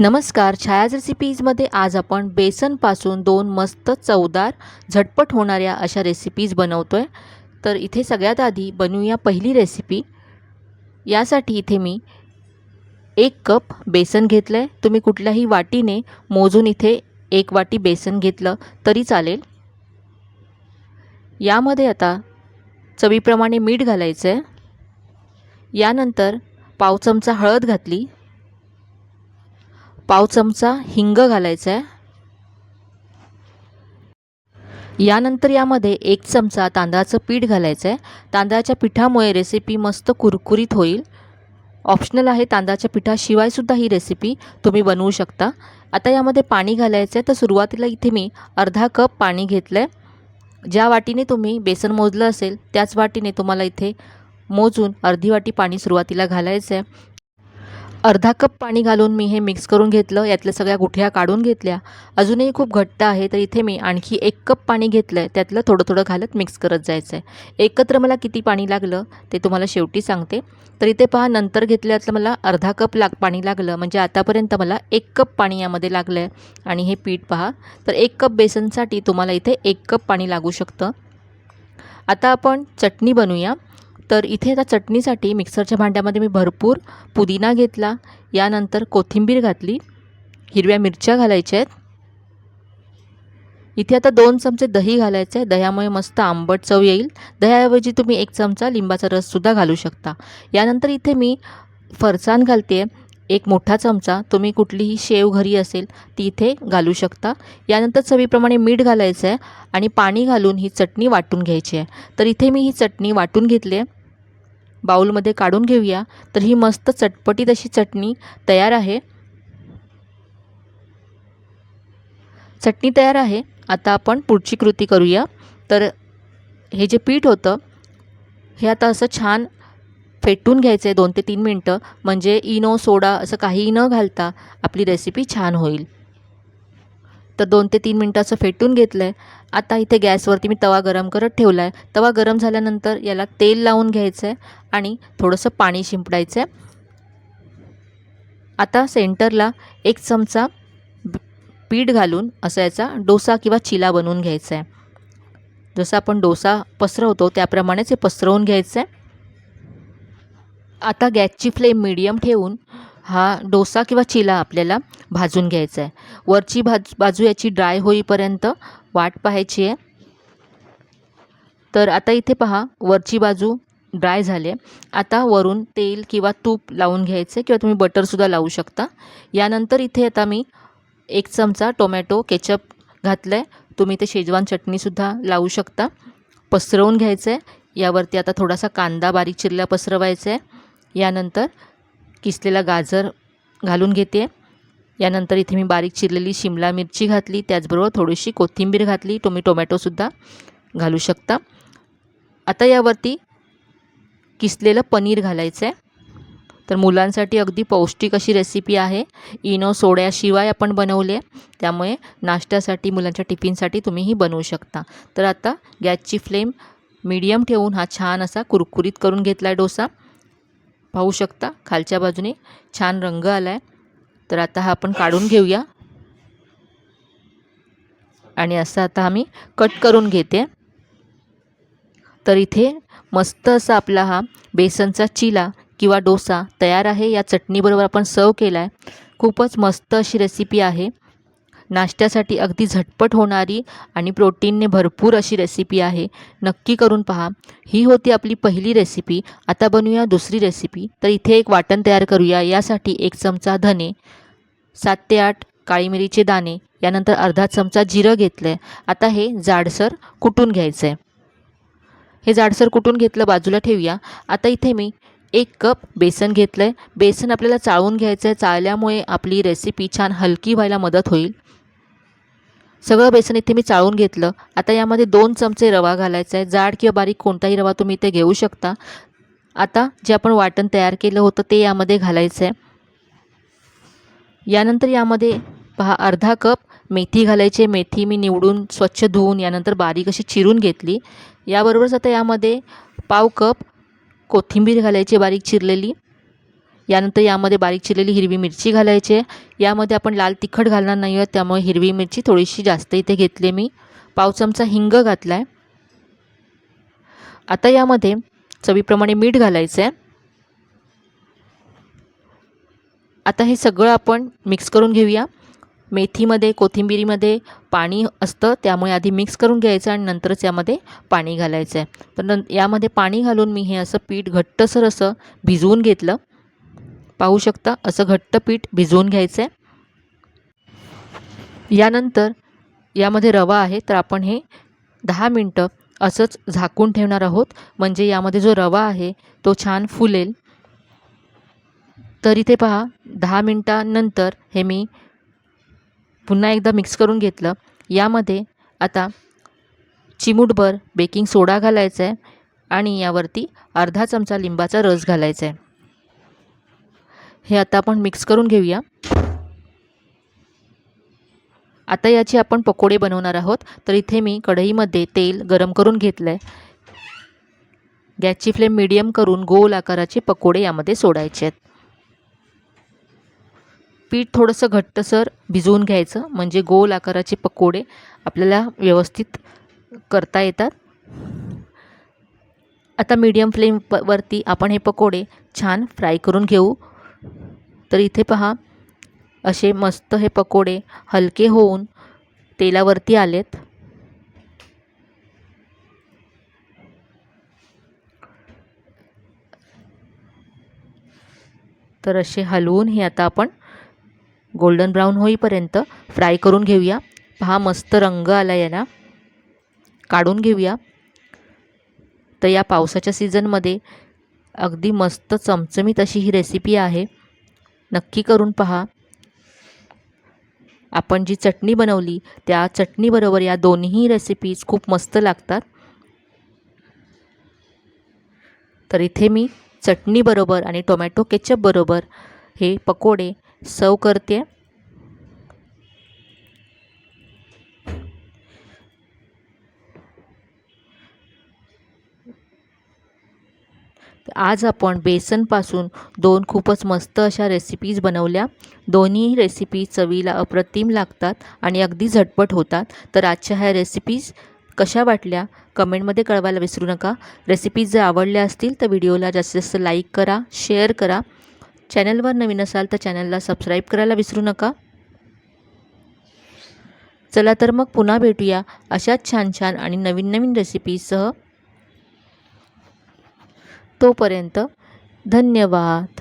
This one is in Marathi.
नमस्कार छायाज रेसिपीजमध्ये आज आपण बेसनपासून दोन मस्त चवदार झटपट होणाऱ्या अशा रेसिपीज बनवतो आहे तर इथे सगळ्यात आधी बनवूया पहिली रेसिपी यासाठी इथे मी एक कप बेसन घेतलं आहे तुम्ही कुठल्याही वाटीने मोजून इथे एक वाटी बेसन घेतलं तरी चालेल. यामध्ये आता चवीप्रमाणे मीठ घालायचं आहे यानंतर पाव चमचा हळद घातली. पाव चमचा हिंग घालायचा आहे यानंतर यामध्ये एक चमचा तांदळाचं पीठ घालायचं आहे तांदळाच्या पिठामुळे रेसिपी मस्त कुरकुरीत होईल. ऑप्शनल आहे तांदळाच्या पिठाशिवायसुद्धा ही रेसिपी तुम्ही बनवू शकता. आता यामध्ये पाणी घालायचं आहे तर सुरुवातीला इथे मी अर्धा कप पाणी घेतलं आहे ज्या वाटीने तुम्ही बेसन मोजलं असेल त्याच वाटीने तुम्हाला इथे मोजून अर्धी वाटी पाणी सुरुवातीला घालायचं आहे अर्धा कप पाणी घालून मी हे मिक्स करून घेतलं. यातल्या सगळ्या गुठ्या काढून घेतल्या. अजूनही खूप घट्ट आहे तर इथे मी आणखी एक कप पाणी घेतलं आहे त्यातलं थोडं थोडं घालत मिक्स करत जायचं आहे एकत्र मला किती पाणी लागलं ते तुम्हाला शेवटी सांगते. तर इथे पहा नंतर घेतल्यातलं मला अर्धा कप लाग पाणी लागलं. म्हणजे आतापर्यंत मला एक कप पाणी यामध्ये लागलं आहे आणि हे पीठ पहा. तर एक कप बेसनसाठी तुम्हाला इथे एक कप पाणी लागू शकतं. आता आपण चटणी बनवूया. तर इथे आता चटणीसाठी मिक्सरच्या भांड्यामध्ये मी भरपूर पुदिना घेतला. यानंतर कोथिंबीर घातली. हिरव्या मिरच्या घालायच्या आहेत. इथे आता दोन चमचे दही घालायचे आहे. दह्यामुळे मस्त आंबट चव येईल. दह्याऐवजी तुम्ही एक चमचा लिंबाचा रससुद्धा घालू शकता. यानंतर इथे मी फरसाण घालते एक मोठा चमचा. तुम्ही कुठलीही शेव घरी असेल ती इथे घालू शकता. यानंतर चवीप्रमाणे मीठ घालायचं आहे आणि पाणी घालून ही चटणी वाटून घ्यायची आहे. तर इथे मी ही चटणी वाटून घेतली आहे बाऊलमध्ये काढून घेऊया. तर ही मस्त चटपटीत अशी चटणी तयार आहे. चटणी तयार आहे. आता आपण पुढची कृती करूया. तर हे जे पीठ होतं हे आता असं छान फेटून घ्यायचं आहे दोन ते तीन मिनटं. म्हणजे इनो सोडा असं काहीही न घालता आपली रेसिपी छान होईल. तर दोन ते तीन मिनटं असं फेटून घेतलं आहे आता इथे गॅसवरती मी तवा गरम करत ठेवला आहे तवा गरम झाल्यानंतर याला तेल लावून घ्यायचं आहे आणि थोडंसं पाणी शिंपडायचं आहे आता सेंटरला एक चमचा पीठ घालून असं याचा डोसा किंवा चिला बनवून घ्यायचा आहे जसं आपण डोसा पसरवतो त्याप्रमाणेच हे पसरवून घ्यायचं आहे आता गॅसची फ्लेम मीडियम ठेवून हा डोसा किंवा चिला आपल्याला भाजून घ्यायचा आहे. वरची भाज बाजू याची ड्राय होईपर्यंत वाट पाहायची आहे. तर आता इथे पहा वरची बाजू ड्राय झाली आता वरून तेल किंवा तूप लावून घ्यायचं आहे किंवा तुम्ही बटरसुद्धा लावू शकता. यानंतर इथे आता मी एक चमचा टोमॅटो केचप घातलं आहे तुम्ही ते शेजवान चटणीसुद्धा लावू शकता. पसरवून घ्यायचं आहे. यावरती आता थोडासा कांदा बारीक चिरल्या पसरवायचा आहे. यानंतर किसलेला गाजर घालून घेते. यानंतर इथे मी बारीक चिरलेली शिमला मिरची घातली त्याचबरोबर थोडीशी कोथिंबीर घातली तुम्ही टोमॅटोसुद्धा घालू शकता. आता यावरती किसलेलं पनीर घालायचं आहे तर मुलांसाठी अगदी पौष्टिक अशी रेसिपी आहे. इनो सोड्याशिवाय आपण बनवले आहे त्यामुळे नाश्त्यासाठी मुलांच्या टिफिनसाठी तुम्हीही बनवू शकता. तर आता गॅसची फ्लेम मीडियम ठेवून हा छान असा कुरकुरीत करून घेतला आहे डोसा. पाहू शकता खालच्या बाजूने छान रंग आला आहे तर आता हा आपण काढून घेऊया. आणि असं आता आम्ही कट करून घेते. तर इथे मस्त असा आपला हा बेसनचा चिला किंवा डोसा तयार आहे. या चटणीबरोबर आपण सर्व केला आहे खूपच मस्त अशी रेसिपी आहे. नाश्त्यासाठी अगदी झटपट होणारी आणि प्रोटीनने भरपूर अशी रेसिपी आहे. नक्की करून पहा. ही होती आपली पहिली रेसिपी आता बनवूया दुसरी रेसिपी तर इथे एक वाटण तयार करूया. यासाठी एक चमचा धने सात ते आठ काळी मिरीचे दाणे यानंतर अर्धा चमचा जिरं घेतलं आहे आता हे जाडसर कुटून घ्यायचं आहे हे जाडसर कुटून घेतलं बाजूला ठेवूया. आता इथे मी एक कप बेसन घेतलं आहे बेसन आपल्याला चाळून घ्यायचं आहे चाळल्यामुळे आपली रेसिपी छान हलकी व्हायला मदत होईल. सगळं बेसन इथे मी चाळून घेतलं. आता यामध्ये दोन चमचे रवा घालायचा आहे. जाड किंवा बारीक कोणताही रवा तुम्ही इथे घेऊ शकता. आता जे आपण वाटण तयार केलं होतं ते यामध्ये घालायचं आहे. यानंतर यामध्ये पहा अर्धा कप मेथी घालायची मेथी मी निवडून स्वच्छ धुवून यानंतर बारीक अशी चिरून घेतली. याबरोबरच आता यामध्ये पाव कप कोथिंबीर घालायची बारीक चिरलेली. यानंतर यामध्ये बारीक चिरलेली हिरवी मिरची घालायची आहे. यामध्ये आपण लाल तिखट घालणार नाही आहोत त्यामुळे हिरवी मिरची थोडीशी जास्त इथे घेतली मी. पाव चमचा हिंग घातला आहे आता यामध्ये चवीप्रमाणे मीठ घालायचं आहे आता हे सगळं आपण मिक्स करून घेऊया. मेथीमध्ये कोथिंबिरीमध्ये पाणी असतं त्यामुळे आधी मिक्स करून घ्यायचं आणि नंतरच यामध्ये पाणी घालायचं आहे पण यामध्ये पाणी घालून मी हे असं पीठ घट्टसर असं भिजवून घेतलं. पाहू शकता असं घट्ट पीठ भिजवून घ्यायचं आहे यानंतर यामध्ये रवा आहे तर आपण हे दहा मिनटं असंच झाकून ठेवणार आहोत. म्हणजे यामध्ये जो रवा आहे तो छान फुलेल. तर इथे पहा दहा मिनटानंतर हे मी पुन्हा एकदा मिक्स करून घेतलं. यामध्ये आता चिमूटभर बेकिंग सोडा घालायचा आहे आणि यावरती अर्धा चमचा लिंबाचा रस घालायचा आहे हे आता आपण मिक्स करून घेऊया. आता याचे आपण पकोडे बनवणार आहोत. तर इथे मी कढईमध्ये तेल गरम करून घेतलं आहे गॅसची फ्लेम मिडियम करून गोल आकाराचे पकोडे यामध्ये सोडायचे आहेत. पीठ थोडंसं घट्टसर भिजवून घ्यायचं. म्हणजे गोल आकाराचे पकोडे आपल्याला व्यवस्थित करता येतात. आता मीडियम फ्लेम वरती आपण हे पकोडे छान फ्राय करून घेऊ. तर इथे पहा असे मस्त हे पकोडे हलके होऊन तेलावरती आलेत. तर असे हलवून हे आता आपण गोल्डन ब्राऊन होईपर्यंत फ्राय करून घेऊया. पहा मस्त रंग आला याला. काढून घेऊया. तर या पावसाच्या सीझनमध्ये अगदी मस्त चमचमीत अशी ही रेसिपी आहे. नक्की करून पहा. आपण जी चटणी बनवली त्या चटणीबरोबर या दोन्ही रेसिपीज खूप मस्त लागतात. तर इथे मी चटणीबरोबर आणि टोमॅटो केचपबरोबर हे पकोडे सर्व करते. आज आपण बेसनपासून दोन खूपच मस्त अशा रेसिपीज बनवल्या. दोन्ही रेसिपी चवीला अप्रतिम लागतात आणि अगदी झटपट होतात. तर आजच्या ह्या रेसिपीज कशा वाटल्या? कमेंटमध्ये कळवायला विसरू नका. रेसिपीज जर आवडल्या असतील तर व्हिडिओला जास्तीत जास्त लाईक करा शेअर करा. चॅनलवर नवीन असाल तर चॅनलला सबस्क्राईब करायला विसरू नका. चला तर मग पुन्हा भेटूया अशाच छान छान आणि नवीन नवीन रेसिपीसह तोपर्यंत धन्यवाद.